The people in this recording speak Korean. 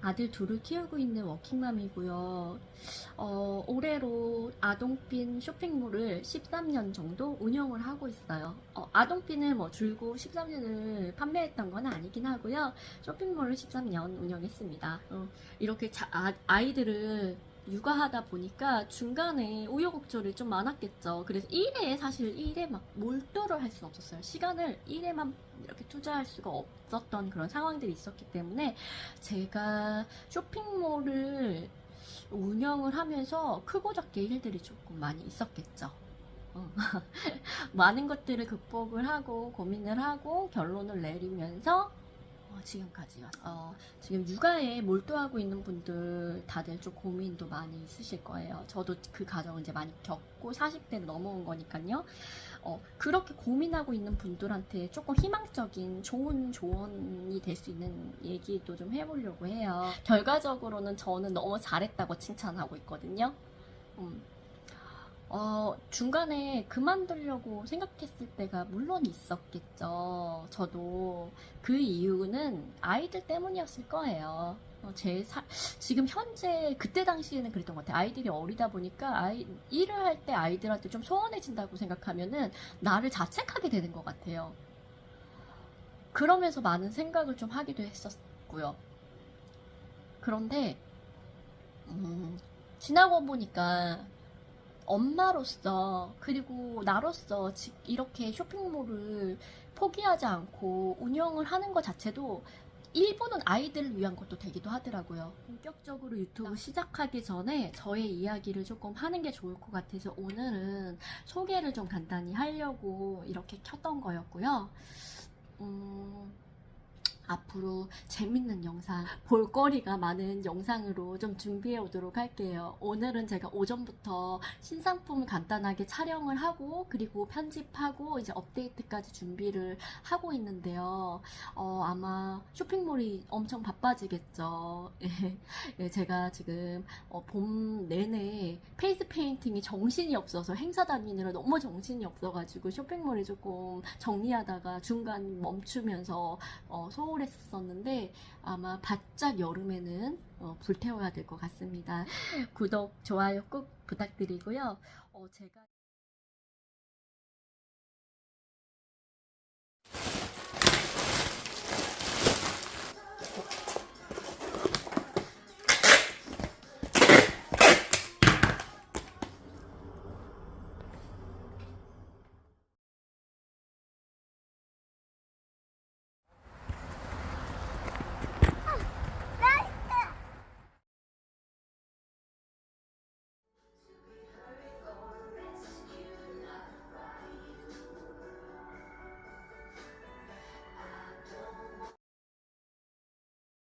아들 둘을 키우고 있는 워킹맘이고요. 어, 올해로 아동핀 쇼핑몰을 13년 정도 운영을 하고 있어요. 어, 아동핀을 뭐 줄고 13년을 판매했던 건 아니긴 하고요. 쇼핑몰을 13년 운영했습니다. 어, 이렇게 자- 아, 아이들을 육아하다 보니까 중간에 우여곡절이 좀 많았겠죠. 그래서 일에 사실 일에 막 몰두를 할 수는 없었어요. 시간을 일에만 이렇게 투자할 수가 없었던 그런 상황들이 있었기 때문에 제가 쇼핑몰을 운영을 하면서 크고 작게 일들이 조금 많이 있었겠죠. 어. 많은 것들을 극복을 하고 고민을 하고 결론을 내리면서 어, 지금까지 왔어요. 어, 지금 육아에 몰두하고 있는 분들 다들 좀 고민도 많이 있으실 거예요. 저도 그 과정을 이제 많이 겪고 40대를 넘어온 거니까요. 어, 그렇게 고민하고 있는 분들한테 조금 희망적인 좋은 조언이 될 수 있는 얘기도 좀 해보려고 해요. 결과적으로는 저는 너무 잘했다고 칭찬하고 있거든요. 음. 어, 중간에 그만두려고 생각했을 때가 물론 있었겠죠. 저도 그 이유는 아이들 때문이었을 거예요. 어, 제 사- 지금 현재 그때 당시에는 그랬던 것 같아요. 아이들이 어리다 보니까 아이, 일을 할 때 아이들한테 좀 소원해진다고 생각하면은 나를 자책하게 되는 것 같아요. 그러면서 많은 생각을 좀 하기도 했었고요. 그런데 음, 지나고 보니까 엄마로서 그리고 나로서 지- 이렇게 쇼핑몰을 포기하지 않고 운영을 하는 것 자체도 일부는 아이들을 위한 것도 되기도 하더라고요. 본격적으로 유튜브 시작하기 전에 저의 이야기를 조금 하는 게 좋을 것 같아서 오늘은 소개를 좀 간단히 하려고 이렇게 켰던 거였고요. 음, 앞으로 재밌는 영상, 볼거리가 많은 영상으로 좀 준비해 오도록 할게요. 오늘은 제가 오전부터 신상품 간단하게 촬영을 하고, 그리고 편집하고, 이제 업데이트까지 준비를 하고 있는데요. 어, 아마 쇼핑몰이 엄청 바빠지겠죠. 예, 예, 제가 지금 어, 봄 내내 페이스 페인팅이 정신이 없어서 행사 다니느라 너무 정신이 없어가지고 쇼핑몰이 조금 정리하다가 중간 멈추면서 어, 소홀했었는데 아마 바짝 여름에는 어, 불태워야 될 것 같습니다. 구독, 좋아요 꼭 부탁드리고요. 어, 제가